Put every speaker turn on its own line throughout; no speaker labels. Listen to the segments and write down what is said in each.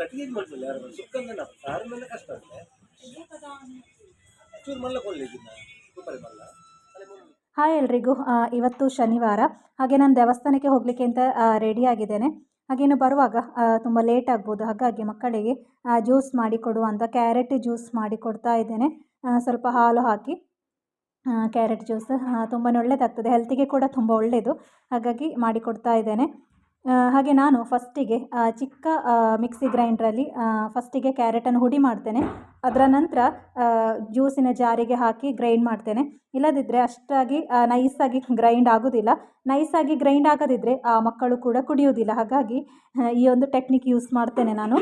ಯಾರು ಸುಕ್ಕಂದ ಮೇಲೆ ಕಷ್ಟ ಚೂರು ಸೂಪರ್
ಹಾಯ್ ಎಲ್ರಿಗೂ. ಇವತ್ತು ಶನಿವಾರ. ಹಾಗೆ ನಾನು ದೇವಸ್ಥಾನಕ್ಕೆ ಹೋಗಲಿಕ್ಕೆ ಅಂತ ರೆಡಿ ಆಗಿದ್ದೇನೆ. ಹಾಗೇನು ಬರುವಾಗ ತುಂಬ ಲೇಟ್ ಆಗ್ಬೋದು. ಹಾಗಾಗಿ ಮಕ್ಕಳಿಗೆ ಜ್ಯೂಸ್ ಮಾಡಿ ಅಂತ ಕ್ಯಾರೆಟ್ ಜ್ಯೂಸ್ ಮಾಡಿ ಕೊಡ್ತಾ ಇದ್ದೇನೆ. ಸ್ವಲ್ಪ ಹಾಲು ಹಾಕಿ ಕ್ಯಾರೆಟ್ ಜ್ಯೂಸ್ ತುಂಬಾ ಒಳ್ಳೆಯದಾಗ್ತದೆ ಹೆಲ್ತಿಗೆ ಕೂಡ ತುಂಬ ಒಳ್ಳೆಯದು ಹಾಗಾಗಿ ಮಾಡಿಕೊಡ್ತಾ ಇದ್ದೇನೆ. ಹಾಗೆ ನಾನು ಫಸ್ಟಿಗೆ ಚಿಕ್ಕ ಮಿಕ್ಸಿ ಗ್ರೈಂಡ್ರಲ್ಲಿ ಫಸ್ಟಿಗೆ ಕ್ಯಾರೆಟನ್ನು ಹುಡಿ ಮಾಡ್ತೇನೆ. ಅದರ ನಂತರ ಜ್ಯೂಸಿನ ಜಾರಿಗೆ ಹಾಕಿ ಗ್ರೈಂಡ್ ಮಾಡ್ತೇನೆ. ಇಲ್ಲದಿದ್ದರೆ ಅಷ್ಟಾಗಿ ನೈಸಾಗಿ ಗ್ರೈಂಡ್ ಆಗೋದಿಲ್ಲ. ನೈಸಾಗಿ ಗ್ರೈಂಡ್ ಆಗದಿದ್ದರೆ ಮಕ್ಕಳು ಕೂಡ ಕುಡಿಯೋದಿಲ್ಲ ಹಾಗಾಗಿ ಈ ಒಂದು ಟೆಕ್ನಿಕ್ ಯೂಸ್ ಮಾಡ್ತೇನೆ ನಾನು.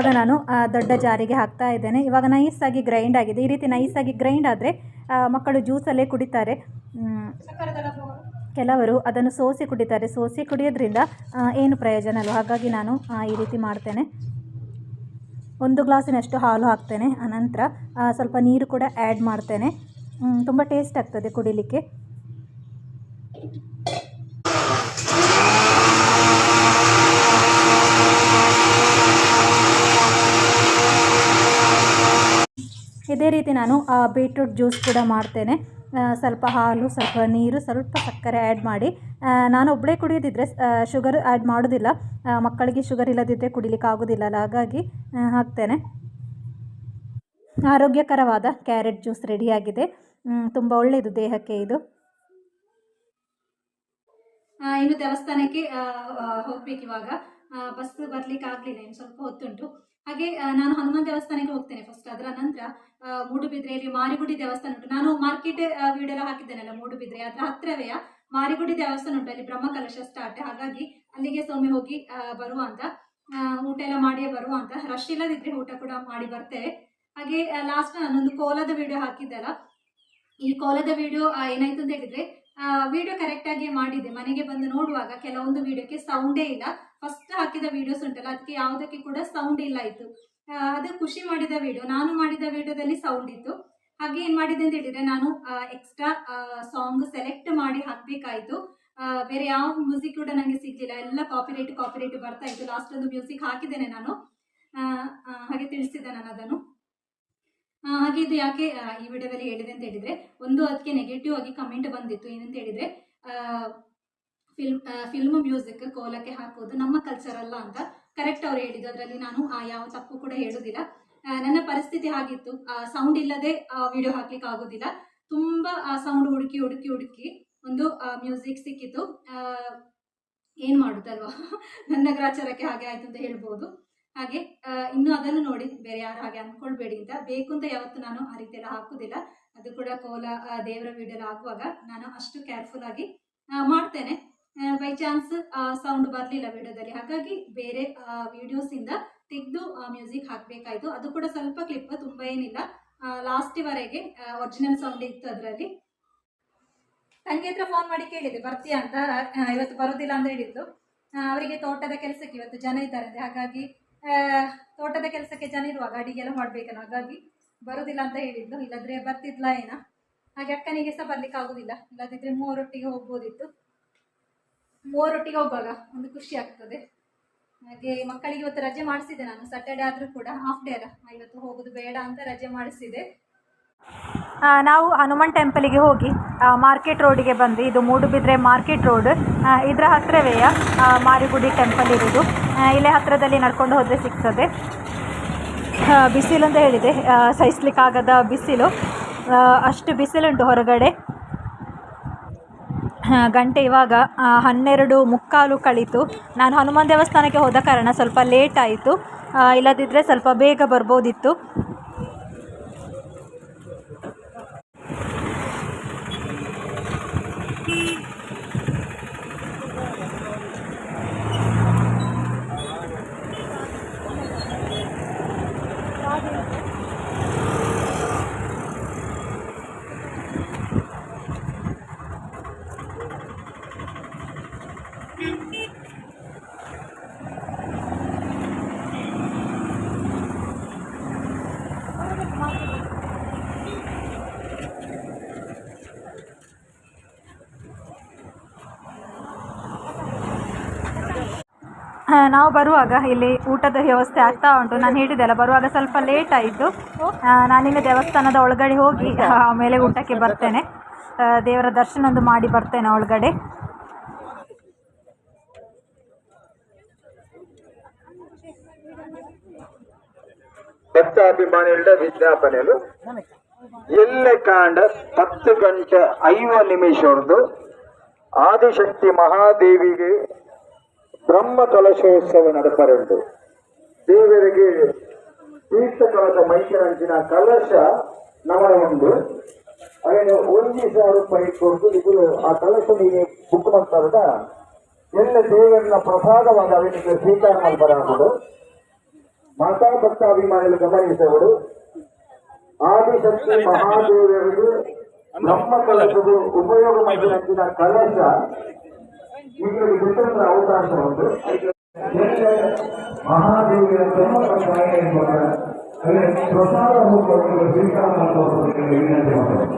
ಇವಾಗ ನಾನು ದೊಡ್ಡ ಜಾರಿಗೆ ಹಾಕ್ತಾ ಇದ್ದೇನೆ. ಇವಾಗ ನೈಸಾಗಿ ಗ್ರೈಂಡ್ ಆಗಿದೆ. ಈ ರೀತಿ ನೈಸಾಗಿ ಗ್ರೈಂಡ್ ಆದರೆ ಮಕ್ಕಳು ಜ್ಯೂಸಲ್ಲೇ ಕುಡಿತಾರೆ. ಕೆಲವರು ಅದನ್ನು ಸೋಸಿ ಕುಡಿತಾರೆ. ಸೋಸಿ ಕುಡಿಯೋದ್ರಿಂದ ಏನು ಪ್ರಯೋಜನ ಅಲ್ಲ ಹಾಗಾಗಿ ನಾನು ಈ ರೀತಿ ಮಾಡ್ತೇನೆ. ಒಂದು ಗ್ಲಾಸಿನಷ್ಟು ಹಾಲು ಹಾಕ್ತೇನೆ. ಆನಂತರ ಸ್ವಲ್ಪ ನೀರು ಕೂಡ ಆ್ಯಡ್ ಮಾಡ್ತೇನೆ. ತುಂಬ ಟೇಸ್ಟ್ ಆಗ್ತದೆ ಕುಡಿಲಿಕ್ಕೆ. ಇದೇ ರೀತಿ ನಾನು ಬೀಟ್ರೂಟ್ ಜ್ಯೂಸ್ ಕೂಡ ಮಾಡ್ತೇನೆ. ಸ್ವಲ್ಪ ಹಾಲು, ಸ್ವಲ್ಪ ನೀರು, ಸ್ವಲ್ಪ ಸಕ್ಕರೆ ಆ್ಯಡ್ ಮಾಡಿ. ನಾನು ಒಬ್ಬಳೇ ಕುಡಿಯೋದಿದ್ರೆ ಶುಗರ್ ಆ್ಯಡ್ ಮಾಡೋದಿಲ್ಲ. ಮಕ್ಕಳಿಗೆ ಶುಗರ್ ಇಲ್ಲದಿದ್ದರೆ ಕುಡಿಲಿಕ್ಕೆ ಆಗೋದಿಲ್ಲ ಅಲ್ಲ, ಹಾಗಾಗಿ ಹಾಕ್ತೇನೆ. ಆರೋಗ್ಯಕರವಾದ ಕ್ಯಾರೆಟ್ ಜ್ಯೂಸ್ ರೆಡಿಯಾಗಿದೆ ತುಂಬ ಒಳ್ಳೆಯದು ದೇಹಕ್ಕೆ ಇದು. ಇನ್ನು ದೇವಸ್ಥಾನಕ್ಕೆ ಹೋಗ್ಬೇಕು ಇವಾಗ. ಬಸ್ ಬರ್ಲಿಕ್ಕೆ ಆಗಲಿಲ್ಲ, ಇನ್ನು ಸ್ವಲ್ಪ ಹೊತ್ತುಂಟು. ಹಾಗೆ ನಾನು ಹನುಮಾನ್ ದೇವಸ್ಥಾನಕ್ಕೆ ಹೋಗ್ತೇನೆ ಫಸ್ಟ್ ಅದರ ನಂತರ ಮೂಡುಬಿದ್ರೆಯಲ್ಲಿ ಮಾರಿಗುಡಿ ದೇವಸ್ಥಾನ ಉಂಟು. ನಾನು ಮಾರ್ಕೆಟ್ ವಿಡಿಯೋ ಎಲ್ಲ ಹಾಕಿದ್ದೇನಲ್ಲ, ಮೂಡುಬಿದ್ರೆ ಅದರ ಹತ್ರವೇ ಮಾರಿಗುಡಿ ದೇವಸ್ಥಾನ ಉಂಟು. ಅಲ್ಲಿ ಬ್ರಹ್ಮಕಲಶ ಸ್ಟಾರ್ಟ್ ಹಾಗಾಗಿ ಅಲ್ಲಿಗೆ ಸೊಮ್ಮೆ ಹೋಗಿ ಬರುವ ಅಂತ. ಊಟ ಎಲ್ಲ ಮಾಡಿಯೇ ಬರುವ ಅಂತ. ರಶ್ ಇಲ್ಲದಿದ್ರೆ ಊಟ ಕೂಡ ಮಾಡಿ ಬರ್ತೇವೆ. ಹಾಗೆ ಲಾಸ್ಟ್ ನಾನೊಂದು ಕೋಲದ ವಿಡಿಯೋ ಹಾಕಿದ್ದಲ್ಲ. ಈ ಕೋಲದ ವಿಡಿಯೋ ಏನಾಯ್ತು ಅಂತ ಹೇಳಿದ್ರೆ ವಿಡಿಯೋ ಕರೆಕ್ಟ್ ಆಗಿ ಮಾಡಿದೆ ಮನೆಗೆ ಬಂದು ನೋಡುವಾಗ ಕೆಲವೊಂದು ವಿಡಿಯೋಕ್ಕೆ ಸೌಂಡೇ ಇಲ್ಲ. ಫಸ್ಟ್ ಹಾಕಿದ ವಿಡಿಯೋಸ್ ಉಂಟಲ್ಲ, ಅದಕ್ಕೆ ಯಾವುದಕ್ಕೆ ಕೂಡ ಸೌಂಡ್ ಇಲ್ಲ ಇತ್ತು ಅದು ಖುಷಿ ಮಾಡಿದ ವಿಡಿಯೋ ನಾನು ಮಾಡಿದ ವಿಡಿಯೋದಲ್ಲಿ ಸೌಂಡ್ ಇತ್ತು. ಹಾಗೆ ಏನ್ ಮಾಡಿದೆ ಅಂತ ಹೇಳಿದ್ರೆ ನಾನು ಎಕ್ಸ್ಟ್ರಾ ಸಾಂಗ್ ಸೆಲೆಕ್ಟ್ ಮಾಡಿ ಹಾಕ್ಬೇಕಾಯ್ತು. ಬೇರೆ ಯಾವ ಮ್ಯೂಸಿಕ್ ಕೂಡ ನನಗೆ ಸಿಗ್ಲಿಲ್ಲ. ಎಲ್ಲ ಕಾಪಿರೈಟ್ ಕಾಪಿರೈಟ್ ಬರ್ತಾ ಇತ್ತು. ಲಾಸ್ಟ್ ಒಂದು ಮ್ಯೂಸಿಕ್ ಹಾಕಿದ್ದೇನೆ ನಾನು. ಹಾಗೆ ತಿಳಿಸಿದ್ದೆ ನಾನು ಅದನ್ನು. ಹಾಗೆ ಇದು ಯಾಕೆ ಈ ವಿಡಿಯೋದಲ್ಲಿ ಹೇಳಿದೆ ಅಂತ ಹೇಳಿದ್ರೆ, ಒಂದು ಅದಕ್ಕೆ ನೆಗೆಟಿವ್ ಆಗಿ ಕಮೆಂಟ್ ಬಂದಿತ್ತು. ಏನಂತ ಹೇಳಿದ್ರೆ ಫಿಲ್ಮ್ ಫಿಲ್ಮ್ ಮ್ಯೂಸಿಕ್ ಕೋಲಕ್ಕೆ ಹಾಕೋದು ನಮ್ಮ ಕಲ್ಚರ್ ಅಲ್ಲ ಅಂತ. ಕರೆಕ್ಟ್ ಅವ್ರು ಹೇಳಿದ್ದು. ಅದರಲ್ಲಿ ನಾನು ಯಾವ ತಪ್ಪು ಕೂಡ ಹೇಳೋದಿಲ್ಲ. ನನ್ನ ಪರಿಸ್ಥಿತಿ ಆಗಿತ್ತು ಸೌಂಡ್ ಇಲ್ಲದೆ ವಿಡಿಯೋ ಹಾಕ್ಲಿಕ್ಕೆ ಆಗೋದಿಲ್ಲ. ತುಂಬಾ ಸೌಂಡ್ ಹುಡುಕಿ ಹುಡುಕಿ ಹುಡುಕಿ ಒಂದು ಮ್ಯೂಸಿಕ್ ಸಿಕ್ಕಿತ್ತು ಆ, ಏನ್ ಮಾಡುದಲ್ವಾ? ನನ್ನ ಗ್ರಾಚಾರಕ್ಕೆ ಹಾಗೆ ಆಯ್ತು ಅಂತ ಹೇಳ್ಬೋದು. ಹಾಗೆ ಇನ್ನು ಅದನ್ನು ನೋಡಿ. ಬೇರೆ ಯಾರು ಹಾಗೆ ಅನ್ಕೊಳ್ಬೇಡಿ ಅಂತ. ಬೇಕು ಅಂತ ಯಾವತ್ತು ನಾನು ಆ ರೀತಿ ಎಲ್ಲ ಹಾಕುದಿಲ್ಲ. ಅದು ಕೂಡ ಕೋಲ ದೇವರ ವಿಡಿಯೋ ಆಗುವಾಗ ನಾನು ಅಷ್ಟು ಕೇರ್ಫುಲ್ ಆಗಿ ಮಾಡ್ತೇನೆ. ಬೈ ಚಾನ್ಸ್ ಸೌಂಡ್ ಬರಲಿಲ್ಲ ವಿಡಿಯೋದಲ್ಲಿ. ಹಾಗಾಗಿ ಬೇರೆ ವಿಡಿಯೋಸ್ ಇಂದ ತೆಗೆದು ಮ್ಯೂಸಿಕ್ ಹಾಕಬೇಕಾಯ್ತು. ಅದು ಕೂಡ ಸ್ವಲ್ಪ ಕ್ಲಿಪ್ ತುಂಬಾ ಏನಿಲ್ಲ. ಲಾಸ್ಟಿವರೆಗೆ ಒರಿಜಿನಲ್ ಸೌಂಡ್ ಇತ್ತು ಅದರಲ್ಲಿ. ತಂಗಿ ಹತ್ರ ಫೋನ್ ಮಾಡಿ ಕೇಳಿದೆ, ಬರ್ತೀಯ ಅಂತ. ಇವತ್ತು ಬರೋದಿಲ್ಲ ಅಂತ ಹೇಳಿದ್ದು. ಅವರಿಗೆ ತೋಟದ ಕೆಲಸಕ್ಕೆ ಇವತ್ತು ಜನ ಇದ್ದಾರೆ. ಹಾಗಾಗಿ ತೋಟದ ಕೆಲಸಕ್ಕೆ ಜನ ಇರುವಾಗ ಅಡಿಗೆಲ್ಲ ಮಾಡ್ಬೇಕಲ್ಲ. ಹಾಗಾಗಿ ಬರೋದಿಲ್ಲ ಅಂತ ಹೇಳಿದ್ದು. ಇಲ್ಲದ್ರೆ ಬರ್ತಿದ್ಲಾ ಏನ. ಹಾಗೆ ಅಕ್ಕನಿಗೆ ಸಹ ಬರ್ಲಿಕ್ಕೆ ಆಗುದಿಲ್ಲ. ಇಲ್ಲದಿದ್ರೆ ಮೂವರೊಟ್ಟಿಗೆ ಹೋಗ್ಬೋದಿತ್ತು. ಮೂವರೊಟ್ಟಿಗೆ ಹೋಗುವಾಗ ಒಂದು ಖುಷಿ ಆಗ್ತದೆ. ಹಾಗೆ ಮಕ್ಕಳಿಗೆ ಇವತ್ತು ರಜೆ ಮಾಡಿಸಿದೆ ನಾನು. ಸ್ಯಾಟರ್ಡೆ ಆದರೂ ಕೂಡ ಹಾಫ್ ಡೇ ಅಲ್ಲ. ಇವತ್ತು ಹೋಗೋದು ಬೇಡ ಅಂತ ರಜೆ ಮಾಡಿಸಿದೆ. ನಾವು ಹನುಮಾನ್ ಟೆಂಪಲಿಗೆ ಹೋಗಿ ಮಾರ್ಕೆಟ್ ರೋಡಿಗೆ ಬಂದು ಇದು ಮೂಡುಬಿದ್ರೆ ಮಾರ್ಕೆಟ್ ರೋಡ್ ಇದರ ಹತ್ತಿರವೇ ಮಾರಿಗುಡಿ ಟೆಂಪಲ್ ಇರೋದು. ಇಲ್ಲೇ ಹತ್ತಿರದಲ್ಲಿ ನಡ್ಕೊಂಡು ಹೋದರೆ ಸಿಗ್ತದೆ. ಬಿಸಿಲು ಅಂತ ಹೇಳಿದೆ ಸಹಿಸ್ಲಿಕ್ಕಾಗದ ಬಿಸಿಲು. ಅಷ್ಟು ಬಿಸಿಲುಂಟು ಹೊರಗಡೆ. ಗಂಟೆ ಇವಾಗ ಹನ್ನೆರಡು ಮುಕ್ಕಾಲು ಕಳೀತು. ನಾನು ಹನುಮಾನ್ ದೇವಸ್ಥಾನಕ್ಕೆ ಹೋದ ಕಾರಣ ಸ್ವಲ್ಪ ಲೇಟ್ ಆಯಿತು. ಇಲ್ಲದಿದ್ದರೆ ಸ್ವಲ್ಪ ಬೇಗ ಬರ್ಬೋದಿತ್ತು. ನಾವು ಬರುವಾಗ ಇಲ್ಲಿ ಊಟದ ವ್ಯವಸ್ಥೆ ಆಗ್ತಾ ಉಂಟು. ನಾನು ಹೇಳಿದೆಲ್ಲ ಬರುವಾಗ ಸ್ವಲ್ಪ ಲೇಟ್ ಆಯಿತು. ನಾನಿನ್ನು ದೇವಸ್ಥಾನದ ಒಳಗಡೆ ಹೋಗಿ ಆಮೇಲೆ ಊಟಕ್ಕೆ ಬರ್ತೇನೆ. ದೇವರ ದರ್ಶನ ಒಂದು ಮಾಡಿ ಬರ್ತೇನೆ ಒಳಗಡೆ.
ಭಕ್ತಾಭಿಮಾನಿಗಳ ಎಲ್ಲೆ ಕಾಂಡ ಹತ್ತು ಗಂಟೆ ಐವ ನಿಮಿಷದ್ದು ಆದಿಶಕ್ತಿ ಮಹಾದೇವಿಗೆ ಬ್ರಹ್ಮ ಕಲಶೋತ್ಸವ ನಡೆಪರೆಂದು ದೇವರಿಗೆ ತೀರ್ಥ ಕಲಶ ಮೈಸೂರಂಚಿನ ಕಲಶ ನಮನ ಒಂದು ಅದನ್ನು ಒಂದು ಸಾವಿರ ರೂಪಾಯಿ ಕೊಟ್ಟು ಇದು ಆ ಕಲಶ ನೀನು ಬುಕ್ ಮಾಡ್ತಾರದ ಎಲ್ಲ ದೇವರನ್ನ ಪ್ರಸಾದವಾಗಿ ಅವನಿಗೆ ಸ್ವೀಕಾರ ಮಾಡಬಾರದು ಮಾತಾ ಭಕ್ತ ಅಭಿಮಾನಿಗಳು ಗಮನಿಸುವರು ಆದಿಶಕ್ತಿ ಮಹಾದೇವರಿಗೆ ನಮ್ಮ ಕಲಶದ ಉಪಯೋಗ ಮಾಡಿದ ಕಲಶ ನಿಮಗೆ ಬಿಟ್ಟಂತ ಅವಕಾಶ ಉಂಟು ಮಹಾದೇವಿಯ ಪ್ರಸಾದ ರೂಪವನ್ನು ಸ್ವೀಕಾರ ಮಾಡುವುದಕ್ಕೆ ವಿನಂತಿ ಮಾಡುವುದು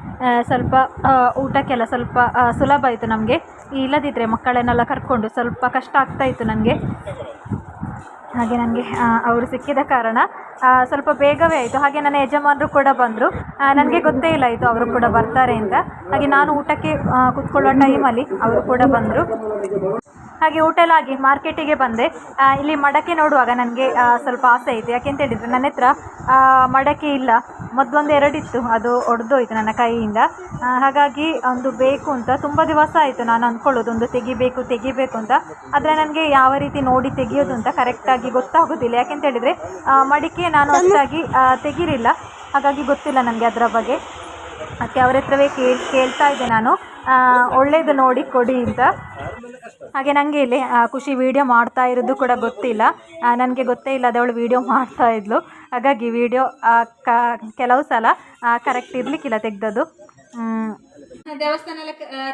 ಸ್ವಲ್ಪ ಊಟಕ್ಕೆಲ್ಲ ಸ್ವಲ್ಪ ಸುಲಭ ಆಯಿತು ನಮಗೆ. ಇಲ್ಲದಿದ್ದರೆ ಮಕ್ಕಳನ್ನೆಲ್ಲ ಕರ್ಕೊಂಡು ಸ್ವಲ್ಪ ಕಷ್ಟ ಆಗ್ತಾ ಇತ್ತು ನನಗೆ ಹಾಗೆ ನನಗೆ ಅವರು ಸಿಕ್ಕಿದ ಕಾರಣ ಸ್ವಲ್ಪ ಬೇಗವೇ ಆಯಿತು. ಹಾಗೆ ನನ್ನ ಯಜಮಾನರು ಕೂಡ ಬಂದರು. ನನಗೆ ಗೊತ್ತೇ ಇಲ್ಲ ಆಯಿತು ಅವರು ಕೂಡ ಬರ್ತಾರೆ ಅಂತ. ಹಾಗೆ ನಾನು ಊಟಕ್ಕೆ ಕುತ್ಕೊಳ್ಳೋ ಟೈಮಲ್ಲಿ ಅವರು ಕೂಡ ಬಂದರು. ಹಾಗೆ ಊಟ ಎಲ್ಲ ಆಗಿ ಮಾರ್ಕೆಟಿಗೆ ಬಂದೆ. ಇಲ್ಲಿ ಮಡಕೆ ನೋಡುವಾಗ ನನಗೆ ಸ್ವಲ್ಪ ಆಸೆ ಇತ್ತು ಯಾಕೆಂತ ಹೇಳಿದರೆ ನನ್ನ ಹತ್ರ ಮಡಕೆ ಇಲ್ಲ. ಮೊದಲೊಂದು ಎರಡಿತ್ತು. ಅದು ಒಡೆದೋಯ್ತು ನನ್ನ ಕೈಯಿಂದ. ಹಾಗಾಗಿ ಒಂದು ಬೇಕು ಅಂತ. ತುಂಬ ದಿವಸ ಆಯಿತು ನಾನು ಅಂದ್ಕೊಳ್ಳೋದು. ಒಂದು ತೆಗಿಬೇಕು ತೆಗಿಬೇಕು ಅಂತ. ಆದರೆ ನನಗೆ ಯಾವ ರೀತಿ ನೋಡಿ ತೆಗಿಯೋದು ಅಂತ ಕರೆಕ್ಟಾಗಿ ಗೊತ್ತಾಗೋದಿಲ್ಲ. ಯಾಕೆಂತ ಹೇಳಿದರೆ ಮಡಿಕೆ ನಾನು ಅಷ್ಟಾಗಿ ತೆಗೀರಿಲ್ಲ. ಹಾಗಾಗಿ ಗೊತ್ತಿಲ್ಲ ನನಗೆ ಅದರ ಬಗ್ಗೆ. ಅದಕ್ಕೆ ಅವ್ರ ಹತ್ರವೇ ಕೇಳಿ, ಕೇಳ್ತಾ ಇದ್ದೆ ನಾನು. ಒಳ್ಳೇದು ನೋಡಿ ಕೊಡಿ ಅಂತ. ಹಾಗೆ ನನಗೆ ಇಲ್ಲಿ ಖುಷಿ ವೀಡಿಯೋ ಮಾಡ್ತಾ ಇರೋದು ಕೂಡ ಗೊತ್ತಿಲ್ಲ. ನನಗೆ ಗೊತ್ತೇ ಇಲ್ಲ ಅದವಳು ವೀಡಿಯೋ ಮಾಡ್ತಾ ಇದ್ಲು. ಹಾಗಾಗಿ ವೀಡಿಯೋ ಕೆಲವು ಸಲ ಕರೆಕ್ಟ್ ಇರಲಿಕ್ಕಿಲ್ಲ ತೆಗ್ದದ್ದು. ದೇವಸ್ಥಾನ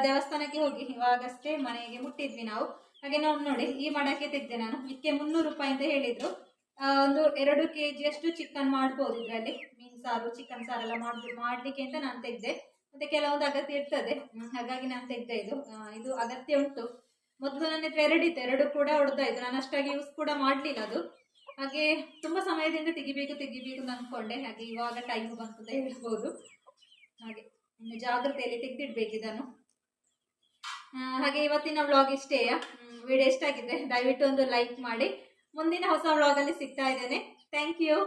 ದೇವಸ್ಥಾನಕ್ಕೆ ಹೋಗಿ, ಇವಾಗಷ್ಟೇ ಮನೆಗೆ ಮುಟ್ಟಿದ್ವಿ ನಾವು. ಹಾಗೆ ನಾವು ನೋಡಿ, ಈ ಮಡಕೆ ತೆಗ್ದೆ ನಾನು. ಇದಕ್ಕೆ ಮುನ್ನೂರು ರೂಪಾಯಿ ಅಂತ ಹೇಳಿದ್ರು. ಒಂದು ಎರಡು ಕೆ ಜಿಯಷ್ಟು ಚಿಕನ್ ಮಾಡ್ಬೋದು ಇದರಲ್ಲಿ. ಸಾರು ಚಿಕನ್ ಸಾರು ಎಲ್ಲ ಮಾಡಿ ಮಾಡಲಿಕ್ಕೆ ಅಂತ ನಾನು ತೆಗ್ದೆ. ಮತ್ತೆ ಕೆಲವೊಂದು ಅಗತ್ಯ ಇರ್ತದೆ. ಹಾಗಾಗಿ ನಾನು ತೆಗ್ದೆ ಇದು. ಇದು ಅಗತ್ಯ ಉಂಟು. ಮೊದಲು ನನ್ನ ಹತ್ರ ಎರಡು ಕೂಡ ಹೊಡೆದಾಯ್ತು ನಾನು ಅಷ್ಟಾಗಿ ಯೂಸ್ ಕೂಡ ಮಾಡಲಿಲ್ಲ ಅದು. ಹಾಗೆ ತುಂಬ ಸಮಯದಿಂದ ತೆಗಿಬೇಕು ತೆಗಿಬೇಕು ಅಂತ ಅಂದ್ಕೊಂಡೆ ಹಾಗೆ ಇವಾಗ ಟೈಮ್ ಬಂತು ಅಂತ ಹೇಳ್ಬೋದು. ಹಾಗೆ, ಇನ್ನು ಜಾಗ್ರತೆಯಲ್ಲಿ ತೆಗೆದಿಡ್ಬೇಕು ಇದನ್ನು. ಹಾಗೆ ಇವತ್ತಿನ ವ್ಲಾಗ್ ಇಷ್ಟೇ ವಿಡಿಯೋ ಇಷ್ಟ ಆಗಿದೆ ದಯವಿಟ್ಟು ಒಂದು ಲೈಕ್ ಮಾಡಿ. ಮುಂದಿನ ಹೊಸ ವ್ಲಾಗಲ್ಲಿ ಸಿಗ್ತಾ ಇದ್ದೇನೆ. Thank you